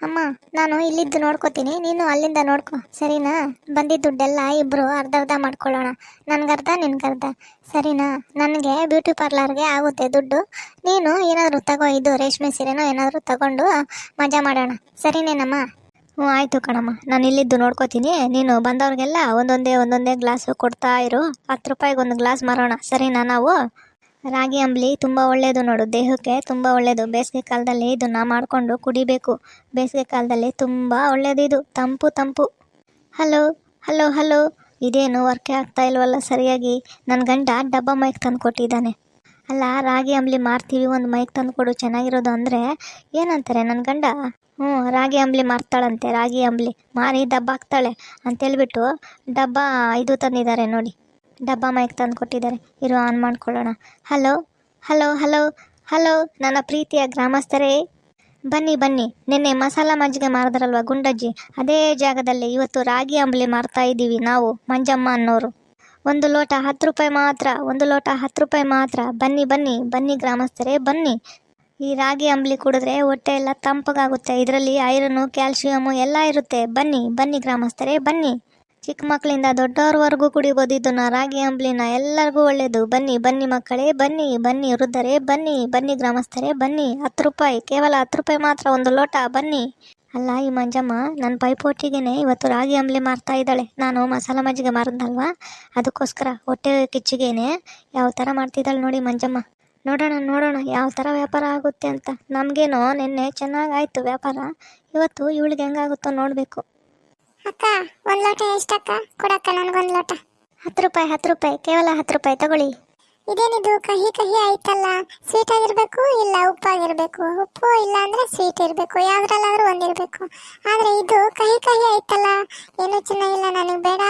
ಅಮ್ಮ, ನಾನು ಇಲ್ಲಿದ್ದು ನೋಡ್ಕೋತೀನಿ, ನೀನು ಅಲ್ಲಿಂದ ನೋಡ್ಕೊ. ಸರಿನಾ? ಬಂದಿದ್ದ ದುಡ್ಡೆಲ್ಲ ಇಬ್ರು ಅರ್ಧ ಅರ್ಧ ಮಾಡ್ಕೊಳ್ಳೋಣ. ನನ್ಗರ್ಧ, ನಿನ್ಗರ್ಧ. ಸರಿನಾ? ನನಗೆ ಬ್ಯೂಟಿ ಪಾರ್ಲರ್ಗೆ ಆಗುತ್ತೆ ದುಡ್ಡು. ನೀನು ಏನಾದರೂ ತಗೋ, ಇದು ರೇಷ್ಮೆ ಸೀರೆನೋ ಏನಾದರೂ ತಗೊಂಡು ಮಜಾ ಮಾಡೋಣ. ಸರಿನೇನಮ್ಮ? ಹ್ಞೂ, ಆಯಿತು ಕಣಮ್ಮ. ನಾನು ಇಲ್ಲಿದ್ದು ನೋಡ್ಕೋತೀನಿ. ನೀನು ಬಂದವ್ರಿಗೆಲ್ಲ ಒಂದೊಂದೇ ಒಂದೊಂದೇ ಗ್ಲಾಸು ಕೊಡ್ತಾ ಇರು. ಹತ್ತು ರೂಪಾಯಿಗೆ ಒಂದು ಗ್ಲಾಸ್ ಮಾರೋಣ. ಸರಿನಾ ನಾವು? ರಾಗಿ ಅಂಬಲಿ ತುಂಬ ಒಳ್ಳೆಯದು ನೋಡು. ದೇಹಕ್ಕೆ ತುಂಬ ಒಳ್ಳೆಯದು ಬೇಸಿಗೆ ಕಾಲದಲ್ಲಿ ಇದನ್ನು ಮಾಡಿಕೊಂಡು ಕುಡಿಬೇಕು. ಬೇಸಿಗೆ ಕಾಲದಲ್ಲಿ ತುಂಬ ಇದು. ತಂಪು ತಂಪು. Hello hello hello. ಇದೇನು ವರ್ಕೇ ಆಗ್ತಾ ಇಲ್ವಲ್ಲ ಸರಿಯಾಗಿ? ನನ್ನ ಗಂಡ ಡಬ್ಬ ಮೈಕ್ ತಂದು ಕೊಟ್ಟಿದ್ದಾನೆ. ಅಲ್ಲ, ರಾಗಿ ಅಂಬಲಿ ಮಾರ್ತೀವಿ. ಒಂದು ಮೈಕ್ ತಂದು ಕೊಡು. ಚೆನ್ನಾಗಿರೋದು ಅಂದರೆ ಏನಂತಾರೆ ನನ್ನ ಗಂಡ? ಹ್ಞೂ ರಾಗಿ ಅಂಬಲಿ ಮಾರ್ತಾಳಂತೆ. ರಾಗಿ ಅಂಬಲಿ ಮಾರಿ ಡಬ್ಬ ಹಾಕ್ತಾಳೆ. ಅಂತೇಳ್ಬಿಟ್ಟು ಡಬ್ಬ ಇದು ತಂದಿದ್ದಾರೆ ನೋಡಿ. ಡಬ್ಬ ಮೈಕ್ ತಂದು ಕೊಟ್ಟಿದ್ದಾರೆ. ಇರು, ಆನ್ ಮಾಡ್ಕೊಳ್ಳೋಣ. ಹಲೋ ಹಲೋ ಹಲೋ ಹಲೋ, ನನ್ನ ಪ್ರೀತಿಯ ಗ್ರಾಮಸ್ಥರೇ. ಬನ್ನಿ ಬನ್ನಿ. ನಿನ್ನೆ ಮಸಾಲ ಮಜ್ಜಿಗೆ ಮಾರಿದ್ರಲ್ವ ಗುಂಡಜ್ಜಿ? ಅದೇ ಜಾಗದಲ್ಲಿ ಇವತ್ತು ರಾಗಿ ಅಂಬಲಿ ಮಾರ್ತಾ ಇದ್ದೀವಿ ನಾವು, ಮಂಜಮ್ಮ ಅನ್ನೋರು. ಒಂದು ಲೋಟ ಹತ್ತು ರೂಪಾಯಿ ಮಾತ್ರ, ಒಂದು ಲೋಟ ಹತ್ತು ರೂಪಾಯಿ ಮಾತ್ರ. ಬನ್ನಿ ಬನ್ನಿ ಬನ್ನಿ ಗ್ರಾಮಸ್ಥರೇ, ಬನ್ನಿ. ಈ ರಾಗಿ ಅಂಬ್ಲಿ ಕುಡಿದ್ರೆ ಹೊಟ್ಟೆ ಎಲ್ಲ ತಂಪಗಾಗುತ್ತೆ. ಇದರಲ್ಲಿ ಐರನು, ಕ್ಯಾಲ್ಶಿಯಮು ಎಲ್ಲ ಇರುತ್ತೆ. ಬನ್ನಿ ಬನ್ನಿ ಗ್ರಾಮಸ್ಥರೇ, ಬನ್ನಿ. ಚಿಕ್ಕ ಮಕ್ಕಳಿಂದ ದೊಡ್ಡವ್ರವರೆಗೂ ಕುಡಿಬೋದು ಇದನ್ನ ರಾಗಿ ಅಂಬ್ಲಿನ ಎಲ್ಲರಿಗೂ ಒಳ್ಳೆಯದು ಬನ್ನಿ ಬನ್ನಿ ಮಕ್ಕಳೇ, ಬನ್ನಿ ಬನ್ನಿ ವೃದ್ಧರೇ, ಬನ್ನಿ ಬನ್ನಿ ಗ್ರಾಮಸ್ಥರೇ, ಬನ್ನಿ. ಹತ್ತು ರೂಪಾಯಿ, ಕೇವಲ ಹತ್ತು ರೂಪಾಯಿ ಮಾತ್ರ ಒಂದು ಲೋಟ, ಬನ್ನಿ. ಅಲ್ಲ ಈ ಮಂಜಮ್ಮ ನನ್ನ ಪೈಪೋಟಿಗೆನೇ ಇವತ್ತು ರಾಗಿ, ಅಂಬ್ಲಿ ಮಾರ್ತಾ ಇದ್ದಾಳೆ. ನಾನು ಮಸಾಲ ಮಜ್ಜಿಗೆ ಮಾರಿದ್ನಲ್ವಾ? ಅದಕ್ಕೋಸ್ಕರ ಹೊಟ್ಟೆ ಕಿಚ್ಚಿಗೆನೆ ಯಾವ ಥರ ಮಾಡ್ತಿದ್ದಾಳೆ ನೋಡಿ ಮಂಜಮ್ಮ. ನೋಡೋಣ ನೋಡೋಣ ಯಾವ ಥರ ವ್ಯಾಪಾರ ಆಗುತ್ತೆ ಅಂತ. ನಮಗೇನೋ ನಿನ್ನೆ ಚೆನ್ನಾಗಾಯ್ತು ವ್ಯಾಪಾರ. ಇವತ್ತು ಇವಳಿಗೆ ಹೆಂಗಾಗುತ್ತೋ ನೋಡಬೇಕು. ಅಕ್ಕ ಒಂದ್ ಲೋಟ ಎಷ್ಟಕ್ಕ? ಕೊಡಕ್ಕ ನನ್ಗೊಂದ್ ಲೋಟ. ಹತ್ತು ರೂಪಾಯಿ ಹತ್ತು ರೂಪಾಯಿ ಕೇವಲ ಹತ್ತು ರೂಪಾಯಿ ತಗೊಳ್ಳಿ. ಇದೇನಿದು? ಕಹಿ ಕಹಿ ಆಯ್ತಲ್ಲ. ಸ್ವೀಟ್ ಆಗಿರ್ಬೇಕು ಇಲ್ಲ ಉಪ್ಪಾಗಿರ್ಬೇಕು? ಉಪ್ಪು ಇಲ್ಲ ಅಂದ್ರೆ ಸ್ವೀಟ್ ಇರ್ಬೇಕು. ಯಾವ್ದ್ರಲ್ಲಾದ್ರೂ ಒಂದಿರ್ಬೇಕು. ಆದ್ರೆ ಇದು ಕಹಿ ಕಹಿ ಆಯ್ತಲ್ಲ. ಏನು ಚೆನ್ನಾಗಿಲ್ಲ ನನಗೆ ಬೇಡ.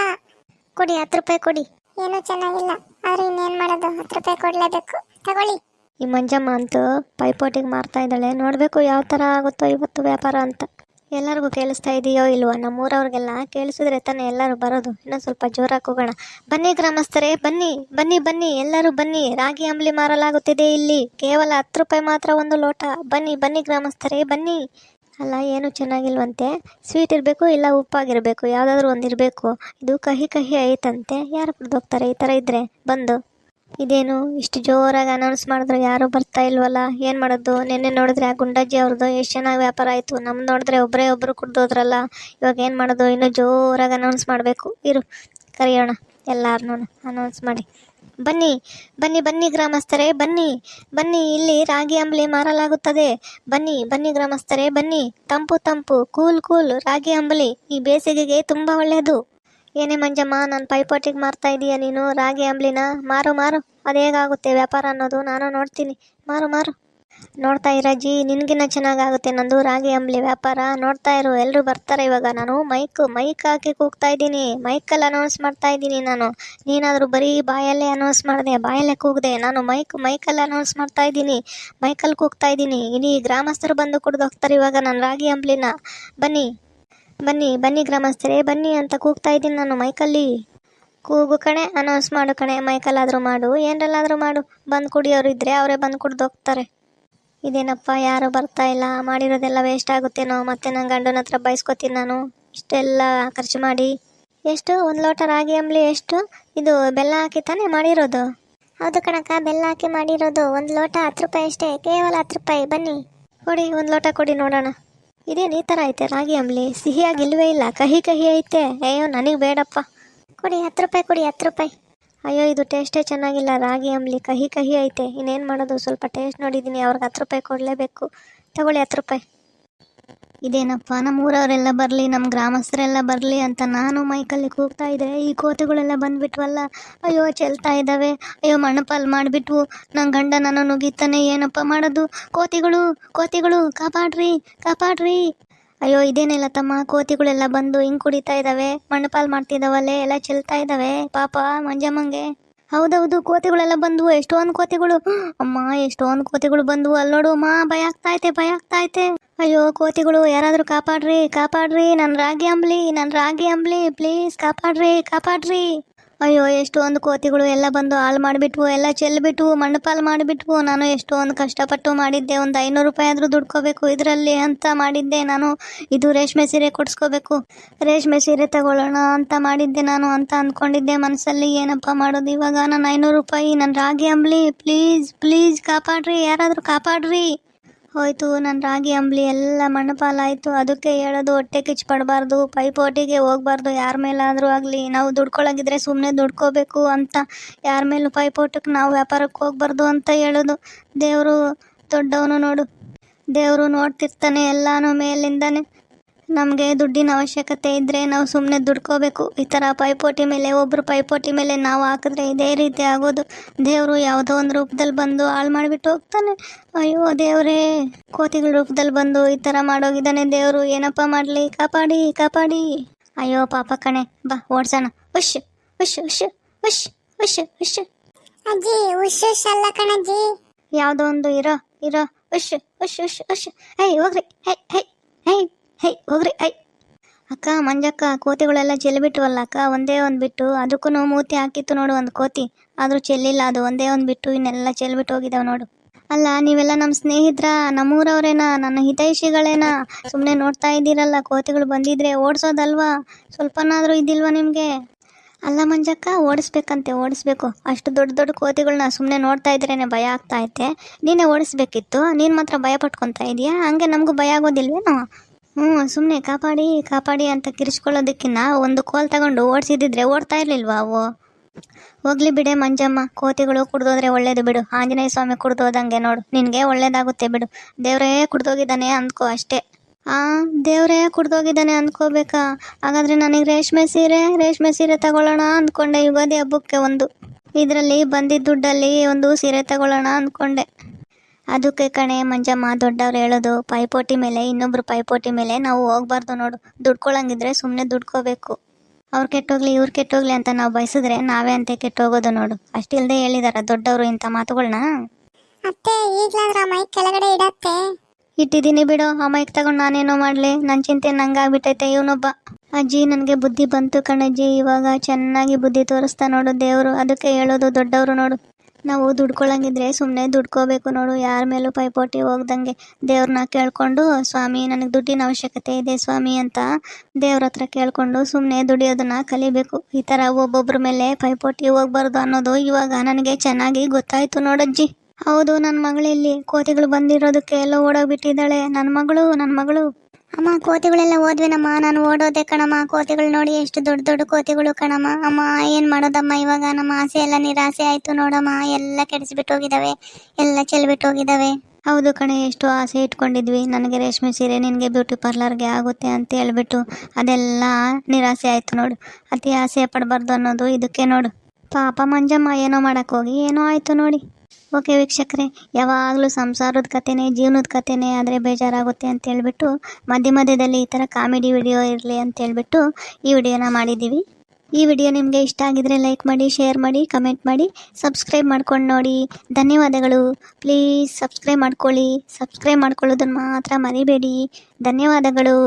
ಕೊಡಿ ಹತ್ತು ರೂಪಾಯಿ ಕೊಡಿ. ಏನು ಚೆನ್ನಾಗಿಲ್ಲ. ಆದ್ರೆ ಇನ್ನೇನ್ ಮಾಡೋದು? ಹತ್ತು ರೂಪಾಯಿ ಕೊಡ್ಲೇಬೇಕು. ತಗೊಳ್ಳಿ. ಈ ಮಂಜಮ್ಮ ಅಂತೂ ಪೈಪೋಟಿಗೆ ಮಾರ್ತಾ ಇದ್ದಾಳೆ. ನೋಡಬೇಕು ಯಾವ ಥರ ಆಗುತ್ತೋ ಇವತ್ತು ವ್ಯಾಪಾರ ಅಂತ. ಎಲ್ಲರಿಗೂ ಕೇಳಿಸ್ತಾ ಇದೆಯೋ ಇಲ್ವೋ? ನಮ್ಮೂರವ್ರಿಗೆಲ್ಲ ಕೇಳಿಸಿದ್ರೆ ತಾನೇ ಎಲ್ಲರೂ ಬರೋದು. ಇನ್ನೊಂದು ಸ್ವಲ್ಪ ಜೋರಾಗಿ ಹೋಗೋಣ ಬನ್ನಿ ಗ್ರಾಮಸ್ಥರೇ, ಬನ್ನಿ ಬನ್ನಿ ಬನ್ನಿ, ಎಲ್ಲರೂ ಬನ್ನಿ. ರಾಗಿ ಅಂಬಲಿ ಮಾರಲಾಗುತ್ತಿದೆ ಇಲ್ಲಿ. ಕೇವಲ ಹತ್ತು ರೂಪಾಯಿ ಮಾತ್ರ ಒಂದು ಲೋಟ. ಬನ್ನಿ ಬನ್ನಿ ಗ್ರಾಮಸ್ಥರೇ, ಬನ್ನಿ. ಅಲ್ಲ, ಏನು ಚೆನ್ನಾಗಿಲ್ವಂತೆ? ಸ್ವೀಟ್ ಇರಬೇಕು ಇಲ್ಲ ಉಪ್ಪಾಗಿರಬೇಕು. ಯಾವುದಾದ್ರೂ ಒಂದು ಇರಬೇಕು ಇದು ಕಹಿ ಕಹಿ ಐತಂತೆ. ಯಾರು ಹೋಗ್ತಾರೆ ಈ ಥರ ಇದ್ದರೆ ಬಂದು. ಇದೇನು? ಇಷ್ಟು ಜೋರಾಗಿ ಅನೌನ್ಸ್ ಮಾಡಿದ್ರು ಯಾರು ಬರ್ತಾ ಇಲ್ವಲ್ಲ? ಏನು ಮಾಡೋದು? ನಿನ್ನೆ ನೋಡಿದ್ರೆ ಆ ಗುಂಡಜ್ಜಿ ಅವ್ರದ್ದು ಎಷ್ಟು ಚೆನ್ನಾಗಿ ವ್ಯಾಪಾರ ಆಯಿತು. ನಮ್ದು ನೋಡಿದ್ರೆ ಒಬ್ಬರೇ ಒಬ್ಬರು ಕುಡ್ದೋದ್ರಲ್ಲ. ಇವಾಗ ಏನು ಮಾಡೋದು? ಇನ್ನೂ ಜೋರಾಗಿ ಅನೌನ್ಸ್ ಮಾಡಬೇಕು. ಇರು ಕರೆಯೋಣ ಎಲ್ಲಾರನ್ನೂ ಅನೌನ್ಸ್ ಮಾಡಿ. ಬನ್ನಿ ಬನ್ನಿ ಬನ್ನಿ ಗ್ರಾಮಸ್ಥರೇ, ಬನ್ನಿ ಬನ್ನಿ. ಇಲ್ಲಿ ರಾಗಿ ಅಂಬ್ಲಿ ಮಾರಲಾಗುತ್ತದೆ. ಬನ್ನಿ ಬನ್ನಿ ಗ್ರಾಮಸ್ಥರೇ, ಬನ್ನಿ. ತಂಪು ತಂಪು. ಕೂಲ್ ಕೂಲ್, ರಾಗಿ ಅಂಬಲಿ. ಈ ಬೇಸಿಗೆಗೆ ತುಂಬ ಒಳ್ಳೆಯದು ಏನೇ ಮಂಜಮ್ಮ, ನಾನು ಪೈಪೋಟಿಗೆ ಮಾರ್ತಾ ಇದೀಯ ನೀನು? ರಾಗಿ ಅಂಬ್ಲಿನ? ಮಾರು ಮಾರು. ಅದು ಹೇಗಾಗುತ್ತೆ ವ್ಯಾಪಾರ ಅನ್ನೋದು ನಾನು ನೋಡ್ತೀನಿ. ಮಾರು ಮಾರು. ನೋಡ್ತಾ ಇರಜ್ಜಿ ನಿನಗಿನ್ನ ಚೆನ್ನಾಗಾಗುತ್ತೆ ನಂದು ರಾಗಿ ಅಂಬ್ಲಿ ವ್ಯಾಪಾರ. ನೋಡ್ತಾ ಇರು ಎಲ್ಲರೂ ಬರ್ತಾರೆ ಇವಾಗ. ನಾನು ಮೈಕ್ ಮೈಕ್ ಹಾಕಿ ಕೂಗ್ತಾ ಇದ್ದೀನಿ. ಮೈಕಲ್ಲಿ ಅನೌನ್ಸ್ ಮಾಡ್ತಾ ಇದ್ದೀನಿ ನಾನು. ನೀನಾದರೂ ಬರೀ ಬಾಯಲ್ಲೇ ಅನೌನ್ಸ್ ಮಾಡಿದೆ, ಬಾಯಲ್ಲೇ ಕೂಗಿದೆ. ನಾನು ಮೈಕ್, ಮೈಕಲ್ಲಿ ಅನೌನ್ಸ್ ಮಾಡ್ತಾ ಇದ್ದೀನಿ. ಮೈಕಲ್ಲಿ ಕೂಗ್ತಾ ಇದ್ದೀನಿ. ಇಡೀ ಗ್ರಾಮಸ್ಥರು ಬಂದು ಕುಡ್ದು ಹೋಗ್ತಾರೆ ಇವಾಗ ನಾನು ರಾಗಿ ಅಂಬ್ಲಿನ. ಬನ್ನಿ. ಬನ್ನಿ ಬನ್ನಿ ಗ್ರಾಮಸ್ಥರೇ, ಬನ್ನಿ ಅಂತ ಕೂಗ್ತಾ ಇದ್ದೀನಿ ನಾನು ಮೈಕಲ್ಲಿ. ಕೂಗು ಕಣೆ ಅನೌನ್ಸ್ ಮಾಡು ಕಣೆ, ಮೈಕಲ್ಲಾದರೂ ಮಾಡು, ಏನರಲ್ಲಾದರೂ ಮಾಡು. ಬಂದು ಕುಡಿಯೋರು ಇದ್ದರೆ ಅವರೇ ಬಂದು ಕುಡ್ದು ಹೋಗ್ತಾರೆ. ಇದೇನಪ್ಪ, ಯಾರು ಬರ್ತಾ ಇಲ್ಲ, ಮಾಡಿರೋದೆಲ್ಲ ವೇಸ್ಟ್ ಆಗುತ್ತೇನೋ, ಮತ್ತೆ ನನ್ನ ಗಂಡನ ಹತ್ರ ಬಯಸ್ಕೊತೀನಿ ನಾನು. ಇಷ್ಟೆಲ್ಲ ಖರ್ಚು ಮಾಡಿ. ಎಷ್ಟು? ಒಂದು ಲೋಟ ರಾಗಿ ಅಂಬಲಿ ಎಷ್ಟು? ಇದು ಬೆಲ್ಲ ಹಾಕಿ ತಾನೇ ಮಾಡಿರೋದು? ಹೌದು ಕಣಕ್ಕ, ಬೆಲ್ಲ ಹಾಕಿ ಮಾಡಿರೋದು. ಒಂದು ಲೋಟ ಹತ್ತು ರೂಪಾಯಿ ಅಷ್ಟೇ, ಕೇವಲ ಹತ್ತು ರೂಪಾಯಿ. ಬನ್ನಿ. ಕೊಡಿ ಒಂದು ಲೋಟ ಕೊಡಿ ನೋಡೋಣ. ಇದೇನು ಈ ಥರ ಐತೆ? ರಾಗಿ ಅಂಬ್ಲಿ. ಸಿಹಿಯಾಗಿಲ್ವೇ ಇಲ್ಲ. ಕಹಿ ಕಹಿ ಐತೆ. ಅಯ್ಯೋ, ನನಗೆ ಬೇಡಪ್ಪ. ಕೊಡಿ, ಹತ್ತು ರೂಪಾಯಿ ಕೊಡಿ, ಹತ್ತು ರೂಪಾಯಿ. ಅಯ್ಯೋ, ಇದು ಟೇಸ್ಟೇ ಚೆನ್ನಾಗಿಲ್ಲ. ರಾಗಿ ಅಂಬ್ಲಿ ಕಹಿ ಕಹಿ ಐತೆ. ಇನ್ನೇನು ಮಾಡೋದು? ಸ್ವಲ್ಪ ಟೇಸ್ಟ್ ನೋಡಿದ್ದೀನಿ ಅವ್ರಿಗೆ ಹತ್ತು ರೂಪಾಯಿ ಕೊಡಲೇಬೇಕು. ತಗೊಳ್ಳಿ ಹತ್ತು ರೂಪಾಯಿ. ಇದೇನಪ್ಪ? ನಮ್ಮ ಊರವರೆಲ್ಲ ಬರಲಿ ನಮ್ಮ ಗ್ರಾಮಸ್ಥರೆಲ್ಲ ಬರಲಿ ಅಂತ ನಾನು ಮೈಕಲ್ಲಿ ಕೂಗ್ತಾ ಇದ್ದೆ. ಈ ಕೋತಿಗಳೆಲ್ಲ ಬಂದ್ಬಿಟ್ವಲ್ಲ, ಅಯ್ಯೋ ಚೆಲ್ತಾ ಇದ್ದಾವೆ. ಅಯ್ಯೋ ಮಣ್ಣಪಾಲ್ ಮಾಡಿಬಿಟ್ವು. ನನ್ನ ಗಂಡ ನಾನು ನುಗ್ಗಿತಾನೆ, ಏನಪ್ಪ ಮಾಡೋದು? ಕೋತಿಗಳು ಕೋತಿಗಳು, ಕಾಪಾಡ್ರಿ ಕಾಪಾಡ್ರಿ. ಅಯ್ಯೋ ಇದೇನಿಲ್ಲ ತಮ್ಮ, ಕೋತಿಗಳೆಲ್ಲ ಬಂದು ಹಿಂಗ್ ಕುಡಿತಾ ಇದ್ದಾವೆ. ಮಣ್ಣಪಾಲ್ ಮಾಡ್ತಿದ್ದಾವಲ್ಲೇ, ಎಲ್ಲ ಚೆಲ್ತಾ ಇದ್ದಾವೆ. ಪಾಪ, ಮಂಜಮ್ಮಂಗೆ. ಹೌದೌದು, ಕೋತಿಗಳೆಲ್ಲ ಬಂದ್ವು ಎಷ್ಟೊಂದು ಕೋತಿಗಳು. ಅಮ್ಮ ಎಷ್ಟೊಂದು ಕೋತಿಗಳು ಬಂದವು. ಅಲ್ಲಿ ನೋಡು, ಅಮ್ಮ, ಭಯ ಆಗ್ತಾ ಐತೆ, ಭಯ ಆಗ್ತಾ ಐತೆ. ಅಯ್ಯೋ, ಕೋತಿಗಳು, ಯಾರಾದರೂ ಕಾಪಾಡ್ರಿ ಕಾಪಾಡ್ರಿ. ನನ್ನ ರಾಗಿ ಅಂಬ್ಲಿ ನನ್ನ ರಾಗಿ ಅಂಬ್ಲಿ ಪ್ಲೀಸ್ ಕಾಪಾಡ್ರಿ ಕಾಪಾಡ್ರಿ. ಅಯ್ಯೋ, ಎಷ್ಟೊಂದು ಕೋತಿಗಳು ಎಲ್ಲ ಬಂದು ಹಾಳು ಮಾಡಿಬಿಟ್ವು, ಎಲ್ಲ ಚೆಲ್ಬಿಟ್ವು ಮಣ್ಣು ಪಾಲು ಮಾಡಿಬಿಟ್ವು. ನಾನು ಎಷ್ಟೊಂದು ಕಷ್ಟಪಟ್ಟು ಮಾಡಿದ್ದೆ, ಒಂದು ಐನೂರು ರೂಪಾಯಿ ಆದರೂ ದುಡ್ಕೋಬೇಕು ಇದರಲ್ಲಿ ಅಂತ ಮಾಡಿದ್ದೆ ನಾನು. ಇದು ರೇಷ್ಮೆ ಸೀರೆ ಕೊಡಿಸ್ಕೋಬೇಕು. ರೇಷ್ಮೆ ಸೀರೆ ತಗೊಳ್ಳೋಣ ಅಂತ ಮಾಡಿದ್ದೆ ನಾನು ಅಂತ ಅಂದ್ಕೊಂಡಿದ್ದೆ ಮನಸ್ಸಲ್ಲಿ ಏನಪ್ಪ ಮಾಡೋದು ಇವಾಗ? ನಾನು ಐನೂರು ರೂಪಾಯಿ, ನನ್ನ ರಾಗಿ ಅಂಬ್ಲಿ ಪ್ಲೀಸ್ ಪ್ಲೀಸ್ ಕಾಪಾಡ್ರಿ, ಯಾರಾದರೂ ಕಾಪಾಡ್ರಿ. ಹೋಯ್ತು ನನ್ನ ರಾಗಿ ಅಂಬ್ಲಿ ಎಲ್ಲ ಮಣ್ಣು ಪಾಲಾಯಿತು ಅದಕ್ಕೆ ಹೇಳೋದು ಹೊಟ್ಟೆ ಕಿಚ್ಚು ಪಡಬಾರ್ದು ಪೈಪೋಟಿಗೆ ಹೋಗ್ಬಾರ್ದು. ಯಾರ ಮೇಲಾದರೂ ಆಗಲಿ, ನಾವು ದುಡ್ಕೊಳಗಿದ್ರೆ ಸುಮ್ಮನೆ ದುಡ್ಕೋಬೇಕು ಅಂತ. ಯಾರ ಮೇಲೂ ಪೈಪೋಟಕ್ಕೆ ನಾವು ವ್ಯಾಪಾರಕ್ಕೆ ಹೋಗ್ಬಾರ್ದು ಅಂತ ಹೇಳೋದು. ದೇವರು ದೊಡ್ಡವನು ನೋಡು. ದೇವರು ನೋಡ್ತಿರ್ತಾನೆ ಎಲ್ಲಾನು ಮೇಲಿಂದಾನೆ. ನಮಗೆ ದುಡ್ಡಿನ ಅವಶ್ಯಕತೆ ಇದ್ದರೆ ನಾವು ಸುಮ್ಮನೆ ದುಡ್ಕೋಬೇಕು. ಈ ಥರ ಪೈಪೋಟಿ ಮೇಲೆ ಒಬ್ಬರು ಪೈಪೋಟಿ ಮೇಲೆ ನಾವು ಹಾಕಿದ್ರೆ ಇದೇ ರೀತಿ ಆಗೋದು. ದೇವರು ಯಾವುದೋ ಒಂದು ರೂಪದಲ್ಲಿ ಬಂದು ಹಾಳು ಮಾಡಿಬಿಟ್ಟು ಹೋಗ್ತಾನೆ. ಅಯ್ಯೋ ದೇವರೇ. ಕೋತಿಗಳ ರೂಪದಲ್ಲಿ ಬಂದು ಈ ಥರ ಮಾಡೋಗಿದ್ದಾನೆ ದೇವರು. ಏನಪ್ಪ ಮಾಡಲಿ? ಕಾಪಾಡಿ ಕಾಪಾಡಿ. ಅಯ್ಯೋ ಪಾಪ ಕಣೆ. ಬಾ ಓಡ್ಸೋಣ. ಉಶ್ ಉಶ್ ಉಶ್ ಉಶ್ ಉಶ್ ಉಶ್ ಅಜ್ಜಿ ಉಶ್ ಉಶ್ ಅಲ್ಲ ಕಣಜ್ಜಿ. ಯಾವುದೋ ಒಂದು ಇರೋ ಇರೋ. ಉಶ್ ಉಶ್ ಉಶ್ ಉಶ್ ಹೇ ಹೋಗ್ರಿ. ಹೇ ಹೇ ಹೇ ಹೇ, ಹೋಗ್ರಿ, ಐ. ಅಕ್ಕ, ಮಂಜಕ್ಕ, ಕೋತಿಗಳೆಲ್ಲ ಚೆಲ್ಬಿಟ್ವಲ್ಲ ಅಕ್ಕ, ಒಂದೇ ಒಂದು ಬಿಟ್ಟು ಅದಕ್ಕೂ ಮೂತಿ ಹಾಕಿತ್ತು ನೋಡು ಒಂದು ಕೋತಿ. ಆದರೂ ಚೆಲ್ಲಿಲ್ಲ ಅದು, ಒಂದೇ ಒಂದು ಬಿಟ್ಟು ಇನ್ನೆಲ್ಲ ಚೆಲ್ಬಿಟ್ಟು ಹೋಗಿದ್ದಾವೆ ನೋಡು. ಅಲ್ಲ, ನೀವೆಲ್ಲ ನಮ್ಮ ಸ್ನೇಹಿತರ? ನಮ್ಮೂರವ್ರೇನಾ? ನನ್ನ ಹಿತೈಷಿಗಳೇನಾ? ಸುಮ್ಮನೆ ನೋಡ್ತಾ ಇದ್ದೀರಲ್ಲ, ಕೋತಿಗಳು ಬಂದಿದ್ರೆ ಓಡಿಸೋದಲ್ವಾ? ಸ್ವಲ್ಪನಾದರೂ ಇದಿಲ್ವಾ ನಿಮಗೆ? ಅಲ್ಲ, ಮಂಜಕ್ಕ, ಓಡಿಸ್ಬೇಕಂತೆ, ಓಡಿಸ್ಬೇಕು. ಅಷ್ಟು ದೊಡ್ಡ ದೊಡ್ಡ ಕೋತಿಗಳನ್ನ ಸುಮ್ಮನೆ ನೋಡ್ತಾ ಇದ್ರೇ ಭಯ ಆಗ್ತಾ ಐತೆ. ನೀನೇ ಓಡಿಸ್ಬೇಕಿತ್ತು, ನೀನು ಮಾತ್ರ ಭಯ ಪಟ್ಕೊತಾ ಇದೀಯಾ? ಹಂಗೆ ನಮಗೂ ಭಯ ಆಗೋದಿಲ್ವೇನೋ? ಹ್ಞೂ ಸುಮ್ಮನೆ ಕಾಪಾಡಿ ಕಾಪಾಡಿ ಅಂತ ಕಿರಿಸ್ಕೊಳ್ಳೋದಕ್ಕಿನ್ನ ಒಂದು ಕೋಲ್ ತಗೊಂಡು ಓಡಿಸಿದ್ರೆ ಓಡ್ತಾ ಇರ್ಲಿಲ್ವಾ ಅವು? ಹೋಗ್ಲಿ ಬಿಡೆ ಮಂಜಮ್ಮ, ಕೋತಿಗಳು ಕುಡ್ದೋದ್ರೆ ಒಳ್ಳೇದು ಬಿಡು. ಆಂಜನೇಯ ಸ್ವಾಮಿ ಕುಡ್ದೋದಂಗೆ ನೋಡು. ನಿನಗೆ ಒಳ್ಳೇದಾಗುತ್ತೆ ಬಿಡು. ದೇವರೇ ಕುಡ್ದೋಗಿದ್ದಾನೆ ಅಂದ್ಕೋ ಅಷ್ಟೇ. ಆ, ದೇವರೇ ಕುಡ್ದೋಗಿದ್ದಾನೆ ಅಂದ್ಕೋಬೇಕಾ? ಹಾಗಾದ್ರೆ ನನಗೆ ರೇಷ್ಮೆ ಸೀರೆ ರೇಷ್ಮೆ ಸೀರೆ ತಗೊಳ್ಳೋಣ ಅಂದ್ಕೊಂಡೆ. ಯುಗಾದಿ ಹಬ್ಬಕ್ಕೆ ಒಂದು. ಇದರಲ್ಲಿ ಬಂದಿದ್ದ ದುಡ್ಡಲ್ಲಿ ಒಂದು ಸೀರೆ ತಗೊಳ್ಳೋಣ ಅಂದ್ಕೊಂಡೆ. ಅದಕ್ಕೆ ಕಣೆ ಮಂಜಮ್ಮ ದೊಡ್ಡವ್ರು ಹೇಳೋದು ಪೈಪೋಟಿ ಮೇಲೆ ಇನ್ನೊಬ್ರು ಪೈಪೋಟಿ ಮೇಲೆ ನಾವು ಹೋಗ್ಬಾರ್ದು ನೋಡು. ದುಡ್ಕೊಳಂಗಿದ್ರೆ ಸುಮ್ಮನೆ ದುಡ್ಕೋಬೇಕು. ಅವ್ರು ಕೆಟ್ಟೋಗ್ಲಿ ಇವ್ರು ಕೆಟ್ಟೋಗ್ಲಿ ಅಂತ ನಾವು ಬಯಸಿದ್ರೆ ನಾವೇ ಅಂತ ಕೆಟ್ಟೋಗೋದು ನೋಡು. ಅಷ್ಟಿಲ್ದೆ ಹೇಳಿದಾರ ದೊಡ್ಡವರು ಇಂಥ ಮಾತುಗಳನ್ನ ಅತ್ತೆ ಈಗ್ಲಾದ್ರ ಮೈಕ್ ಕೆಳಗಡೆ ಇಡತ್ತೆ. ಇಟ್ಟಿದ್ದೀನಿ ಬಿಡು ಆ ಮೈಕ್ ತಗೊಂಡು ನಾನೇನೋ ಮಾಡಲಿ. ನನ್ನ ಚಿಂತೆ ನಂಗಾಗ್ಬಿಟ್ಟೈತೆ ಇವನೊಬ್ಬ. ಅಜ್ಜಿ ನನಗೆ ಬುದ್ಧಿ ಬಂತು ಕಣಜ್ಜಿ. ಇವಾಗ ಚೆನ್ನಾಗಿ ಬುದ್ಧಿ ತೋರಿಸ್ತಾ ನೋಡು ದೇವರು. ಅದಕ್ಕೆ ಹೇಳೋದು ದೊಡ್ಡವರು ನೋಡು. ನಾವು ದುಡ್ಕೊಳ್ಳಂಗಿದ್ರೆ ಸುಮ್ಮನೆ ದುಡ್ಕೋಬೇಕು ನೋಡು, ಯಾರ ಮೇಲೂ ಪೈಪೋಟಿ ಹೋಗ್ದಂಗೆ ದೇವ್ರನ್ನ ಕೇಳಿಕೊಂಡು, ಸ್ವಾಮಿ, ನನಗೆ ದುಡ್ಡಿನ ಅವಶ್ಯಕತೆ ಇದೆ ಸ್ವಾಮಿ ಅಂತ ದೇವ್ರ ಹತ್ರ ಕೇಳಿಕೊಂಡು ಸುಮ್ಮನೆ ದುಡಿಯೋದನ್ನ ಕಲಿಬೇಕು. ಈ ಥರ ಒಬ್ಬೊಬ್ರ ಮೇಲೆ ಪೈಪೋಟಿ ಹೋಗ್ಬಾರ್ದು ಅನ್ನೋದು ಇವಾಗ ನನಗೆ ಚೆನ್ನಾಗಿ ಗೊತ್ತಾಯ್ತು ನೋಡಜ್ಜಿ ಹೌದು ನನ್ನ ಮಗಳಿಲ್ಲಿ ಕೋತಿಗಳು ಬಂದಿರೋದಕ್ಕೆ ಎಲ್ಲ ಓಡೋಗ್ಬಿಟ್ಟಿದ್ದಾಳೆ. ನನ್ನ ಮಗಳು ನನ್ನ ಮಗಳು. ಅಮ್ಮ, ಕೋತಿಗಳೆಲ್ಲ ಹೋದ್ವಿನಮ್ಮ? ನಾನು ಓಡೋದೆ ಕಣಮ್ಮ. ಕೋತಿಗಳು ನೋಡಿ ಎಷ್ಟು ದೊಡ್ಡ ದೊಡ್ಡ ಕೋತಿಗಳು ಕಣಮ್ಮ. ಅಮ್ಮ, ಏನು ಮಾಡೋದಮ್ಮ ಇವಾಗ? ನಮ್ಮ ಆಸೆ ಎಲ್ಲ ನಿರಾಸೆ ಆಯಿತು ನೋಡಮ್ಮ. ಎಲ್ಲ ಕೆಡಿಸ್ಬಿಟ್ಟು ಹೋಗಿದಾವೆ ಎಲ್ಲ ಚೆಲ್ಬಿಟ್ಟು ಹೋಗಿದಾವೆ ಹೌದು ಕಣೆ, ಎಷ್ಟು ಆಸೆ ಇಟ್ಕೊಂಡಿದ್ವಿ. ನನಗೆ ರೇಷ್ಮೆ ಸೀರೆ, ನಿನಗೆ ಬ್ಯೂಟಿ ಪಾರ್ಲರ್ಗೆ ಆಗುತ್ತೆ ಅಂತ ಹೇಳ್ಬಿಟ್ಟು ಅದೆಲ್ಲ ನಿರಾಸೆ ಆಯಿತು ನೋಡು. ಅತಿ ಆಸೆ ಪಡಬಾರ್ದು ಅನ್ನೋದು ಇದಕ್ಕೆ ನೋಡು. ಪಾಪ ಮಂಜಮ್ಮ, ಏನೋ ಮಾಡೋಕ್ಕೋಗಿ ಏನೋ ಆಯಿತು ನೋಡಿ. ಓಕೆ ವೀಕ್ಷಕರೇ, ಯಾವಾಗಲೂ ಸಂಸಾರದ ಕಥೆನೇ, ಜೀವನದ ಕಥೆನೇ ಆದರೆ ಬೇಜಾರಾಗುತ್ತೆ ಅಂತ ಹೇಳ್ಬಿಟ್ಟು ಮಧ್ಯ ಮಧ್ಯದಲ್ಲಿ ಈ ಥರ ಕಾಮಿಡಿ ವಿಡಿಯೋ ಇರಲಿ ಅಂತ ಹೇಳ್ಬಿಟ್ಟು ಈ ವಿಡಿಯೋನ ಮಾಡಿದ್ದೀವಿ. ಈ ವಿಡಿಯೋ ನಿಮಗೆ ಇಷ್ಟ ಆಗಿದ್ರೆ ಲೈಕ್ ಮಾಡಿ, ಶೇರ್ ಮಾಡಿ, ಕಮೆಂಟ್ ಮಾಡಿ, ಸಬ್ಸ್ಕ್ರೈಬ್ ಮಾಡ್ಕೊಂಡು ನೋಡಿ. ಧನ್ಯವಾದಗಳು. ಪ್ಲೀಸ್ ಸಬ್ಸ್ಕ್ರೈಬ್ ಮಾಡ್ಕೊಳ್ಳಿ. ಸಬ್ಸ್ಕ್ರೈಬ್ ಮಾಡ್ಕೊಳ್ಳೋದನ್ನು ಮಾತ್ರ ಮರಿಬೇಡಿ. ಧನ್ಯವಾದಗಳು.